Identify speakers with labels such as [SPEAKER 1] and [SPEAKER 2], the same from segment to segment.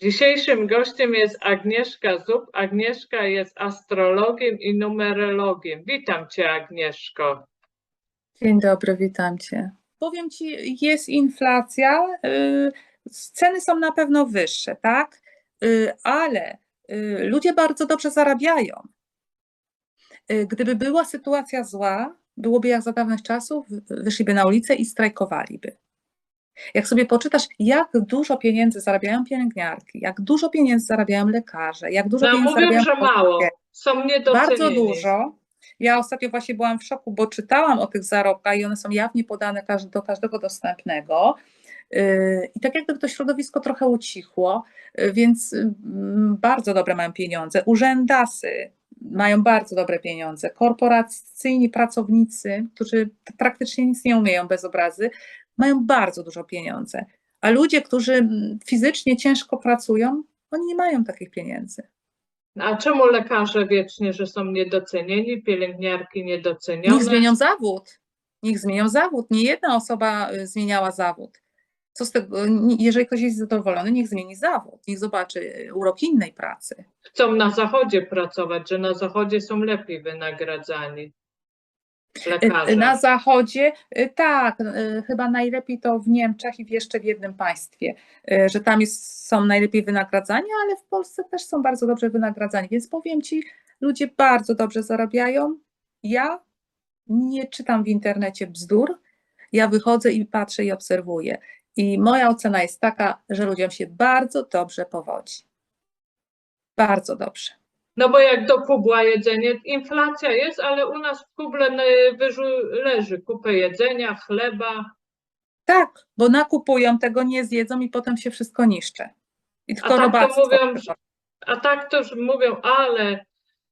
[SPEAKER 1] Dzisiejszym gościem jest Agnieszka Zub. Agnieszka jest astrologiem i numerologiem. Witam Cię, Agnieszko.
[SPEAKER 2] Dzień dobry, witam Cię. Powiem Ci, jest inflacja, y, ceny są na pewno wyższe, tak? Y, Ale y, ludzie bardzo dobrze zarabiają. Gdyby była sytuacja zła, byłoby jak za dawnych czasów, wyszliby na ulicę i strajkowaliby. Jak sobie poczytasz, jak dużo pieniędzy zarabiają pielęgniarki, jak dużo pieniędzy zarabiają lekarze, jak dużo
[SPEAKER 1] No,
[SPEAKER 2] pieniędzy
[SPEAKER 1] mówią,
[SPEAKER 2] zarabiają
[SPEAKER 1] że mało. Są niedocenieni.
[SPEAKER 2] bardzo dużo. Ja ostatnio właśnie byłam w szoku, bo czytałam o tych zarobkach i one są jawnie podane do każdego dostępnego. Yy, I tak jakby to środowisko trochę ucichło, yy, więc mm, bardzo dobre mają pieniądze. Urzędasy mają bardzo dobre pieniądze. Korporacyjni pracownicy, którzy praktycznie nic nie umieją bez obrazy, mają bardzo dużo pieniędzy. A ludzie, którzy fizycznie ciężko pracują, oni nie mają takich pieniędzy.
[SPEAKER 1] A czemu lekarze wiecznie, że są niedocenieni, pielęgniarki niedocenione?
[SPEAKER 2] Niech zmienią zawód. Niech zmienią zawód. Nie jedna osoba y, zmieniała zawód. Co z tego, ni- jeżeli ktoś jest zadowolony, niech zmieni zawód. Niech zobaczy y, urok innej pracy.
[SPEAKER 1] Chcą na zachodzie pracować, że na zachodzie są lepiej wynagradzani
[SPEAKER 2] Y,
[SPEAKER 1] lekarze.
[SPEAKER 2] Na zachodzie, y, tak, y, chyba najlepiej to w Niemczech i w jeszcze w jednym państwie, y, że tam jest, są najlepiej wynagradzani, ale w Polsce też są bardzo dobrze wynagradzani. Więc powiem Ci, ludzie bardzo dobrze zarabiają. Ja nie czytam w internecie bzdur, ja wychodzę i patrzę i obserwuję. I moja ocena jest taka, że ludziom się bardzo dobrze powodzi. Bardzo dobrze.
[SPEAKER 1] No bo jak do pudła jedzenie, inflacja jest, ale u nas w kuble leży kupę jedzenia, chleba.
[SPEAKER 2] Tak, bo nakupują, tego nie zjedzą i potem się wszystko niszczy. I tylko
[SPEAKER 1] tak to mówią, A tak to już mówią, ale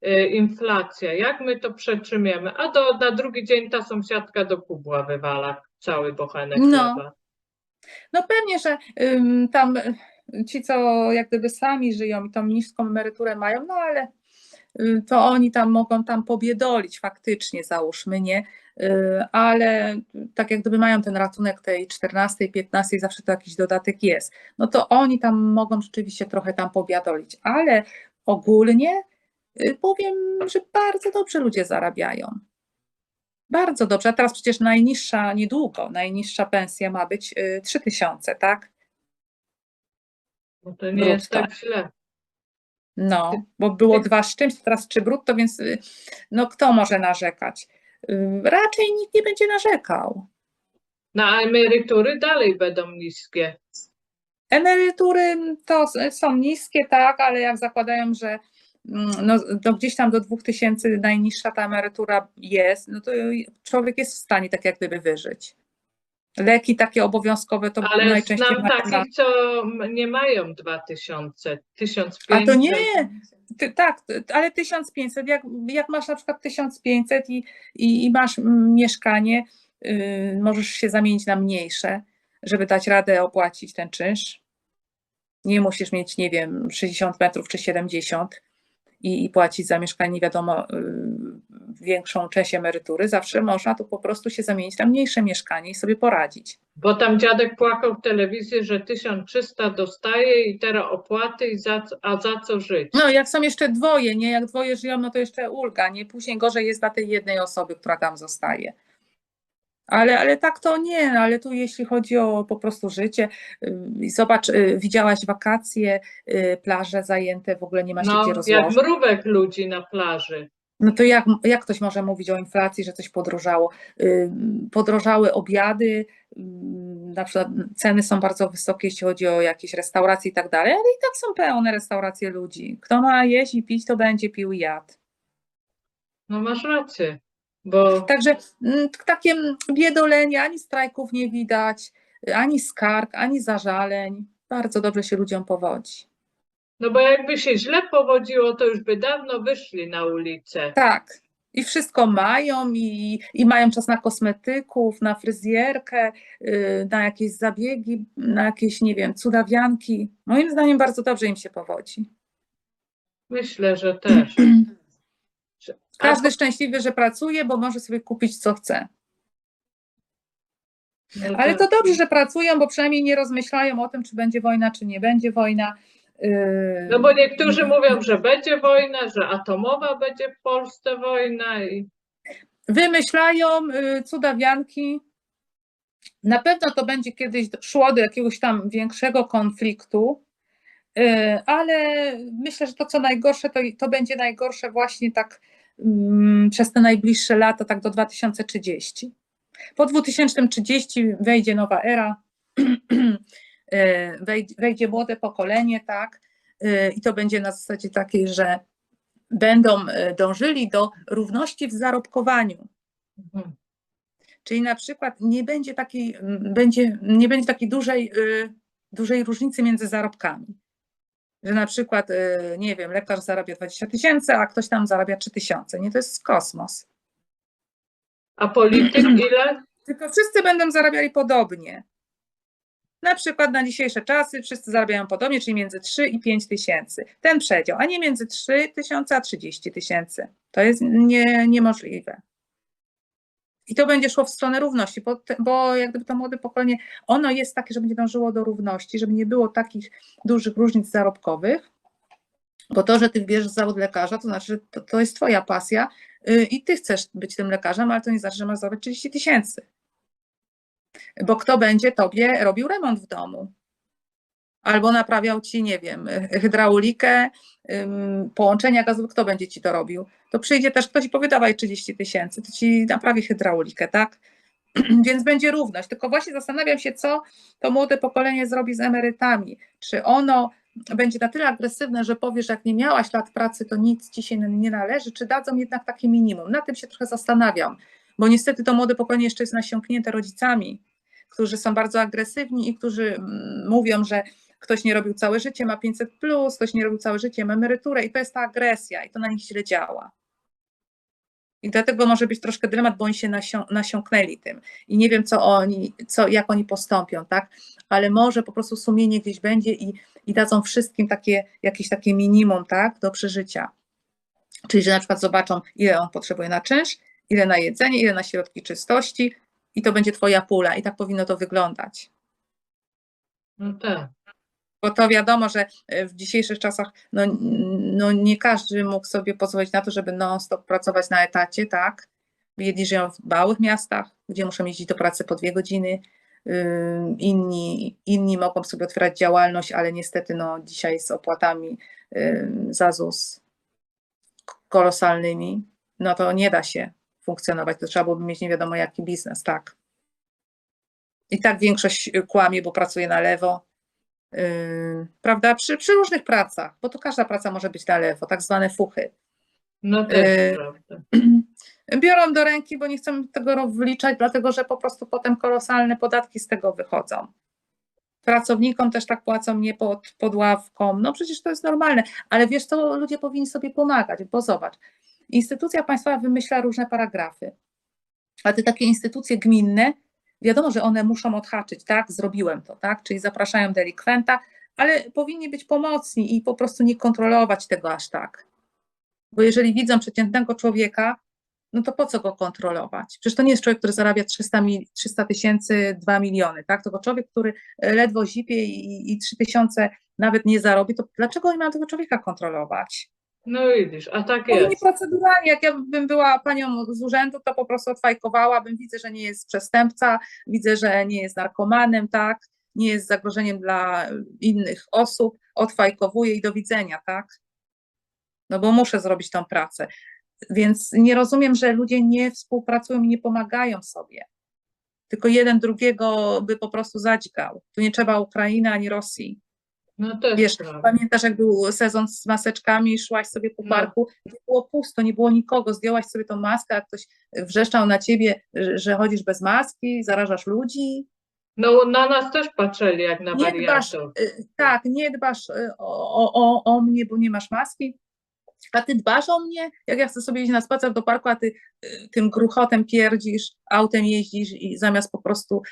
[SPEAKER 1] y, inflacja, jak my to przetrzymiemy? A do, na drugi dzień ta sąsiadka do kubła wywala cały bochenek
[SPEAKER 2] No.
[SPEAKER 1] chleba.
[SPEAKER 2] No pewnie, że ym, tam ci, co jak gdyby sami żyją i tą niską emeryturę mają, no ale y, to oni tam mogą tam pobiedolić faktycznie, załóżmy, nie? Y, ale tak jak gdyby mają ten ratunek tej 14, 15, zawsze to jakiś dodatek jest. No to oni tam mogą rzeczywiście trochę tam pobiadolić, ale ogólnie y, powiem, że bardzo dobrze ludzie zarabiają. Bardzo dobrze. A teraz przecież najniższa, niedługo, najniższa pensja ma być y, 3000, tak?
[SPEAKER 1] No to nie jest tak źle.
[SPEAKER 2] No, bo było dwa z czymś, teraz trzy brutto, więc y, no kto może narzekać? Y, Raczej nikt nie będzie narzekał.
[SPEAKER 1] Na emerytury dalej będą niskie.
[SPEAKER 2] Emerytury to s- są niskie, tak, ale jak zakładają, że mm, no, no gdzieś tam do 2000 najniższa ta emerytura jest, no to człowiek jest w stanie tak jak gdyby wyżyć. Leki takie obowiązkowe to
[SPEAKER 1] Ale
[SPEAKER 2] najczęściej
[SPEAKER 1] znam takich, co nie mają 2000, 1500.
[SPEAKER 2] A to nie, Ty, tak, ale 1500, jak, jak masz na przykład 1500 i, i, i masz mieszkanie, yy, możesz się zamienić na mniejsze, żeby dać radę opłacić ten czynsz. Nie musisz mieć, nie wiem, 60 metrów czy 70 i, i płacić za mieszkanie, nie wiadomo, yy, większą część emerytury. Zawsze można tu po prostu się zamienić na mniejsze mieszkanie i sobie poradzić.
[SPEAKER 1] Bo tam dziadek płakał w telewizji, że 1300 dostaje i teraz opłaty, i za, a za co żyć?
[SPEAKER 2] No, jak są jeszcze dwoje, nie? Jak dwoje żyją, no to jeszcze ulga, nie? Później gorzej jest dla tej jednej osoby, która tam zostaje. Ale, ale tak to nie, ale tu jeśli chodzi o po prostu życie, yy, zobacz, yy, widziałaś wakacje, yy, plaże zajęte, w ogóle nie ma się
[SPEAKER 1] No,
[SPEAKER 2] gdzie
[SPEAKER 1] jak
[SPEAKER 2] rozłożyć.
[SPEAKER 1] mrówek ludzi na plaży.
[SPEAKER 2] No to jak, jak ktoś może mówić o inflacji, że coś podrożało? Yy, Podrożały obiady, yy, na przykład ceny są bardzo wysokie, jeśli chodzi o jakieś restauracje i tak dalej, ale i tak są pełne restauracje ludzi. Kto ma jeść i pić, to będzie pił i jadł.
[SPEAKER 1] No masz rację, bo
[SPEAKER 2] Także mm, takie biedolenie, ani strajków nie widać, ani skarg, ani zażaleń. Bardzo dobrze się ludziom powodzi.
[SPEAKER 1] No bo jakby się źle powodziło, to już by dawno wyszli na ulicę.
[SPEAKER 2] Tak. I wszystko mają, i, i mają czas na kosmetyków, na fryzjerkę, yy, na jakieś zabiegi, na jakieś, nie wiem, cudawianki. Moim zdaniem bardzo dobrze im się powodzi.
[SPEAKER 1] Myślę, że też.
[SPEAKER 2] Każdy szczęśliwy, że pracuje, bo może sobie kupić co chce.
[SPEAKER 1] no
[SPEAKER 2] Ale to dobrze, że pracują, bo przynajmniej nie rozmyślają o tym, czy będzie wojna, czy nie będzie wojna. Yy,
[SPEAKER 1] No bo niektórzy mówią, że będzie wojna, że atomowa będzie w Polsce wojna i
[SPEAKER 2] wymyślają y, cudawianki. Na pewno to będzie kiedyś szło do jakiegoś tam większego konfliktu, y, ale myślę, że to co najgorsze, to, to będzie najgorsze właśnie tak mm, przez te najbliższe lata, tak do 2030. Po 2030 wejdzie nowa era, wejdzie, wejdzie młode pokolenie, tak, y, i to będzie na zasadzie takiej, że będą y, dążyli do równości w zarobkowaniu.
[SPEAKER 1] Mhm.
[SPEAKER 2] Czyli na przykład nie będzie takiej, będzie, nie będzie takiej dużej, dużej różnicy między zarobkami. Że na przykład, nie wiem, lekarz zarabia 20 tysięcy, a ktoś tam zarabia 3 tysiące. Nie, to jest kosmos.
[SPEAKER 1] a polityk ile?
[SPEAKER 2] Tylko wszyscy będą zarabiali podobnie. Na przykład na dzisiejsze czasy wszyscy zarabiają podobnie, czyli między 3 i 5 tysięcy. Ten przedział, a nie między 3 tysiące a 30 tysięcy. To jest nie, niemożliwe. I to będzie szło w stronę równości, bo, bo jak gdyby to młode pokolenie, ono jest takie, że będzie dążyło do równości, żeby nie było takich dużych różnic zarobkowych, bo to, że ty wybierzesz zawód lekarza, to znaczy, że to, to jest twoja pasja yy, i ty chcesz być tym lekarzem, ale to nie znaczy, że masz zarabiać 30 tysięcy. Bo kto będzie tobie robił remont w domu? Albo naprawiał ci, nie wiem, hydraulikę, połączenia gazowe, kto będzie ci to robił? To przyjdzie też ktoś i powie, dawaj 30 tysięcy, to ci naprawi hydraulikę, tak? Więc będzie równość. Tylko właśnie zastanawiam się, co to młode pokolenie zrobi z emerytami. Czy ono będzie na tyle agresywne, że powiesz, jak nie miałaś lat pracy, to nic ci się nie należy, czy dadzą jednak takie minimum? Na tym się trochę zastanawiam, bo niestety to młode pokolenie jeszcze jest nasiąknięte rodzicami, którzy są bardzo agresywni i którzy mm, mówią, że ktoś nie robił całe życie, ma 500, plus, ktoś nie robił całe życie, ma emeryturę i to jest ta agresja i to na nich źle działa. I dlatego może być troszkę dylemat, bo oni się nasią, nasiąknęli tym. I nie wiem, co oni, co, jak oni postąpią, tak? Ale może po prostu sumienie gdzieś będzie i, i dadzą wszystkim takie, jakieś takie minimum, tak? Do przeżycia. Czyli, że na przykład zobaczą, ile on potrzebuje na czynsz, ile na jedzenie, ile na środki czystości i to będzie twoja pula. I tak powinno to wyglądać.
[SPEAKER 1] No tak.
[SPEAKER 2] Bo to wiadomo, że w dzisiejszych czasach no, no nie każdy mógł sobie pozwolić na to, żeby non-stop pracować na etacie, tak? Jedni żyją w małych miastach, gdzie muszą jeździć do pracy po dwie godziny, ym, inni, inni mogą sobie otwierać działalność, ale niestety no, dzisiaj z opłatami ym, za ZUS kolosalnymi, no to nie da się funkcjonować, to trzeba byłoby mieć nie wiadomo jaki biznes, tak. I tak większość kłamie, bo pracuje na lewo, Yy, prawda, przy, przy różnych pracach, bo to każda praca może być na lewo, tak zwane fuchy.
[SPEAKER 1] No też
[SPEAKER 2] Yy,
[SPEAKER 1] prawda.
[SPEAKER 2] Biorą do ręki, bo nie chcą tego wliczać, dlatego że po prostu potem kolosalne podatki z tego wychodzą. Pracownikom też tak płacą nie pod, pod ławką. No przecież to jest normalne, ale wiesz, to ludzie powinni sobie pomagać, bo zobacz, instytucja państwowa wymyśla różne paragrafy, a te takie instytucje gminne wiadomo, że one muszą odhaczyć, tak, zrobiłem to, tak, czyli zapraszają delikwenta, ale powinni być pomocni i po prostu nie kontrolować tego aż tak. Bo jeżeli widzą przeciętnego człowieka, no to po co go kontrolować? Przecież to nie jest człowiek, który zarabia 300 mil- 300 tysięcy, 2 miliony, tak? To człowiek, który ledwo zipie i, i 3 tysiące nawet nie zarobi, to dlaczego oni mają tego człowieka kontrolować?
[SPEAKER 1] No widzisz, a tak jest.
[SPEAKER 2] proceduralnie, jak ja bym była panią z urzędu, to po prostu odfajkowałabym, widzę, że nie jest przestępca, widzę, że nie jest narkomanem, tak, nie jest zagrożeniem dla innych osób, odfajkowuję i do widzenia, tak, no bo muszę zrobić tą pracę, więc nie rozumiem, że ludzie nie współpracują i nie pomagają sobie, tylko jeden drugiego by po prostu zadźgał, tu nie trzeba Ukrainy ani Rosji,
[SPEAKER 1] No też
[SPEAKER 2] Wiesz,
[SPEAKER 1] prawda.
[SPEAKER 2] Pamiętasz, jak był sezon z maseczkami, szłaś sobie po
[SPEAKER 1] No.
[SPEAKER 2] parku, nie było pusto, nie było nikogo, zdjęłaś sobie tą maskę, a ktoś wrzeszczał na ciebie, że, chodzisz bez maski, zarażasz ludzi.
[SPEAKER 1] No na nas też patrzyli jak na
[SPEAKER 2] Nie dbasz,
[SPEAKER 1] wariatów.
[SPEAKER 2] y, tak, nie dbasz y, o, o, o, mnie, bo nie masz maski. A ty dbasz o mnie, jak ja chcę sobie iść na spacer do parku, a ty y, tym gruchotem pierdzisz, autem jeździsz i zamiast po prostu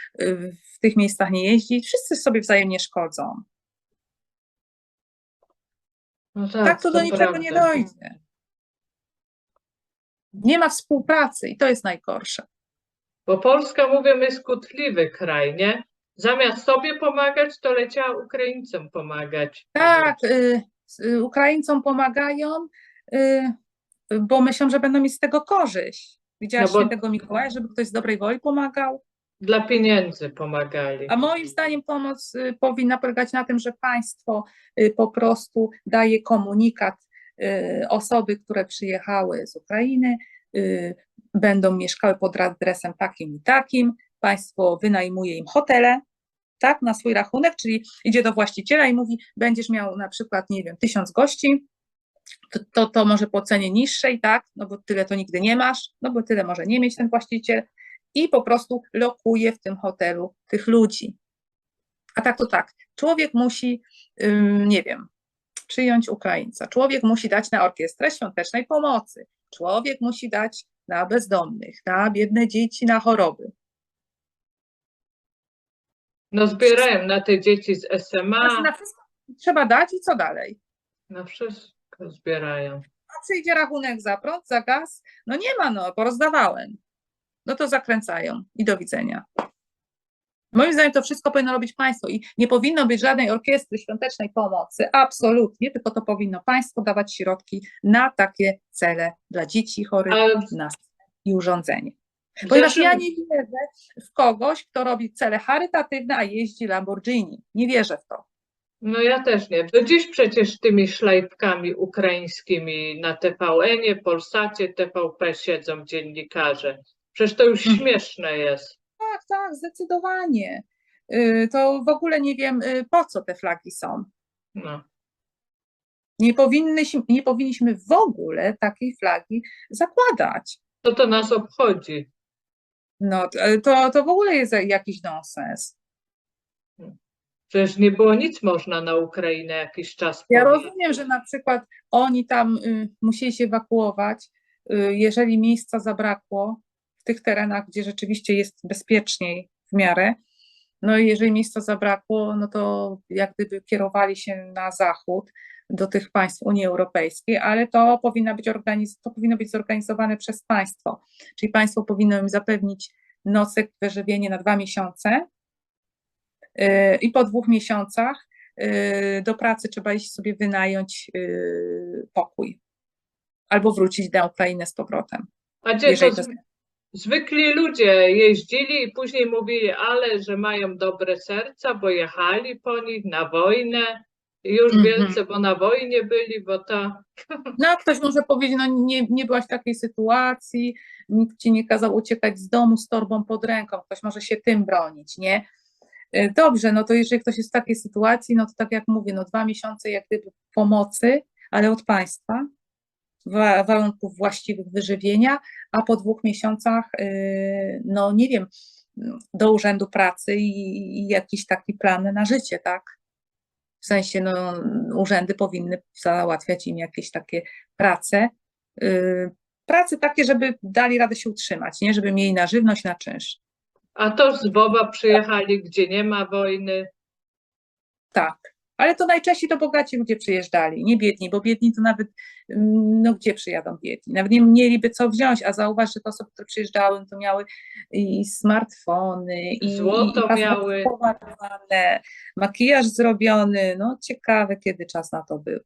[SPEAKER 2] w tych miejscach nie jeździć, wszyscy sobie wzajemnie szkodzą.
[SPEAKER 1] No tak,
[SPEAKER 2] tak to do niczego nie
[SPEAKER 1] prawda.
[SPEAKER 2] dojdzie. Nie ma współpracy i to jest najgorsze.
[SPEAKER 1] Bo Polska, mówią, jest kłótliwy kraj, nie? Zamiast sobie pomagać, to leciała Ukraińcom pomagać.
[SPEAKER 2] Tak, y, y, Ukraińcom pomagają, y, bo myślą, że będą mieć z tego korzyść. Widziałaś
[SPEAKER 1] No bo-
[SPEAKER 2] świętego Mikołaja, żeby ktoś z dobrej woli pomagał?
[SPEAKER 1] Dla pieniędzy pomagali.
[SPEAKER 2] A moim zdaniem pomoc y, powinna polegać na tym, że państwo y, po prostu daje komunikat y, osoby, które przyjechały z Ukrainy, będą mieszkały pod adresem takim i takim, państwo wynajmuje im hotele, tak, na swój rachunek, czyli idzie do właściciela i mówi, będziesz miał na przykład, nie wiem, tysiąc gości, to, to, to może po cenie niższej, tak, no bo tyle to nigdy nie masz, no bo tyle może nie mieć ten właściciel i po prostu lokuje w tym hotelu tych ludzi. A tak to tak, człowiek musi, nie wiem, przyjąć Ukraińca, człowiek musi dać na orkiestrę świątecznej pomocy, człowiek musi dać na bezdomnych, na biedne dzieci, na choroby.
[SPEAKER 1] No zbierają na te dzieci z
[SPEAKER 2] Znaczy,
[SPEAKER 1] SMA,
[SPEAKER 2] na wszystko trzeba dać i co dalej?
[SPEAKER 1] na wszystko zbierają.
[SPEAKER 2] A przyjdzie rachunek za prąd, za gaz? No nie ma, no, porozdawałem. No to zakręcają i do widzenia. Moim zdaniem to wszystko powinno robić państwo i nie powinno być żadnej orkiestry świątecznej pomocy, absolutnie, tylko to powinno państwo dawać środki na takie cele dla dzieci chorych
[SPEAKER 1] A
[SPEAKER 2] na i urządzenie. Ponieważ ja nie wierzę w kogoś, kto robi cele charytatywne, a jeździ Lamborghini. Nie wierzę w to.
[SPEAKER 1] No ja też nie. Do dziś przecież tymi szlajbkami ukraińskimi na TVN-ie, Polsacie, TVP siedzą dziennikarze. Przecież to już
[SPEAKER 2] Mhm.
[SPEAKER 1] śmieszne jest.
[SPEAKER 2] Tak, tak, zdecydowanie. Y, To w ogóle nie wiem, y, po co te flagi są.
[SPEAKER 1] No.
[SPEAKER 2] Nie powinnyśmy, nie powinniśmy w ogóle takiej flagi zakładać.
[SPEAKER 1] Co to nas obchodzi?
[SPEAKER 2] No, t- to, to w ogóle jest jakiś nonsens.
[SPEAKER 1] Przecież nie było nic można na Ukrainę jakiś czas
[SPEAKER 2] Ja
[SPEAKER 1] powiedzieć.
[SPEAKER 2] rozumiem, że na przykład oni tam y, musieli się ewakuować, y, jeżeli miejsca zabrakło w tych terenach, gdzie rzeczywiście jest bezpieczniej w miarę. No i jeżeli miejsca zabrakło, no to jak gdyby kierowali się na zachód do tych państw Unii Europejskiej, ale to powinno być, organiz- to powinno być zorganizowane przez państwo. Czyli państwo powinno im zapewnić nocek, wyżywienie na dwa miesiące yy, i po dwóch miesiącach yy, do pracy trzeba iść sobie wynająć yy, pokój albo wrócić na Ukrainę z powrotem.
[SPEAKER 1] A gdzie to zwykli ludzie jeździli i później mówili, ale że mają dobre serca, bo jechali po nich na wojnę. Już
[SPEAKER 2] Mhm.
[SPEAKER 1] wielce, bo na wojnie byli, bo to
[SPEAKER 2] No, ktoś może powiedzieć, no nie, nie byłaś w takiej sytuacji, nikt ci nie kazał uciekać z domu z torbą pod ręką, ktoś może się tym bronić, nie? Y, Dobrze, no to jeżeli ktoś jest w takiej sytuacji, no to tak jak mówię, no dwa miesiące jak gdyby pomocy, ale od państwa, wa- warunków właściwych wyżywienia, a po dwóch miesiącach, y, no nie wiem, do urzędu pracy i, i jakiś taki plan na życie, tak? W sensie, no, urzędy powinny załatwiać im jakieś takie prace, yy, prace takie, żeby dali radę się utrzymać, nie? Żeby mieli na żywność, na czynsz.
[SPEAKER 1] A to z Boba przyjechali, gdzie nie ma wojny.
[SPEAKER 2] Tak. Ale to najczęściej to bogaci ludzie przyjeżdżali, nie biedni, bo biedni to nawet, mm, no gdzie przyjadą biedni? Nawet nie mieliby co wziąć, a zauważ, że te osoby, które przyjeżdżały, to miały i smartfony, i,
[SPEAKER 1] Złoto
[SPEAKER 2] i
[SPEAKER 1] miały.
[SPEAKER 2] makijaż zrobiony, no ciekawe, kiedy czas na to był.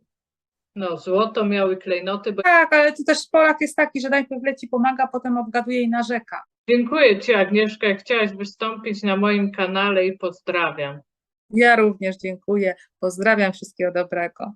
[SPEAKER 1] No, złoto miały klejnoty. Bo...
[SPEAKER 2] Tak, ale tu też Polak jest taki, że najpierw leci pomaga, potem obgaduje i narzeka.
[SPEAKER 1] Dziękuję Ci, Agnieszka, jak chciałaś wystąpić na moim kanale i pozdrawiam.
[SPEAKER 2] Ja również dziękuję. Pozdrawiam, wszystkiego dobrego.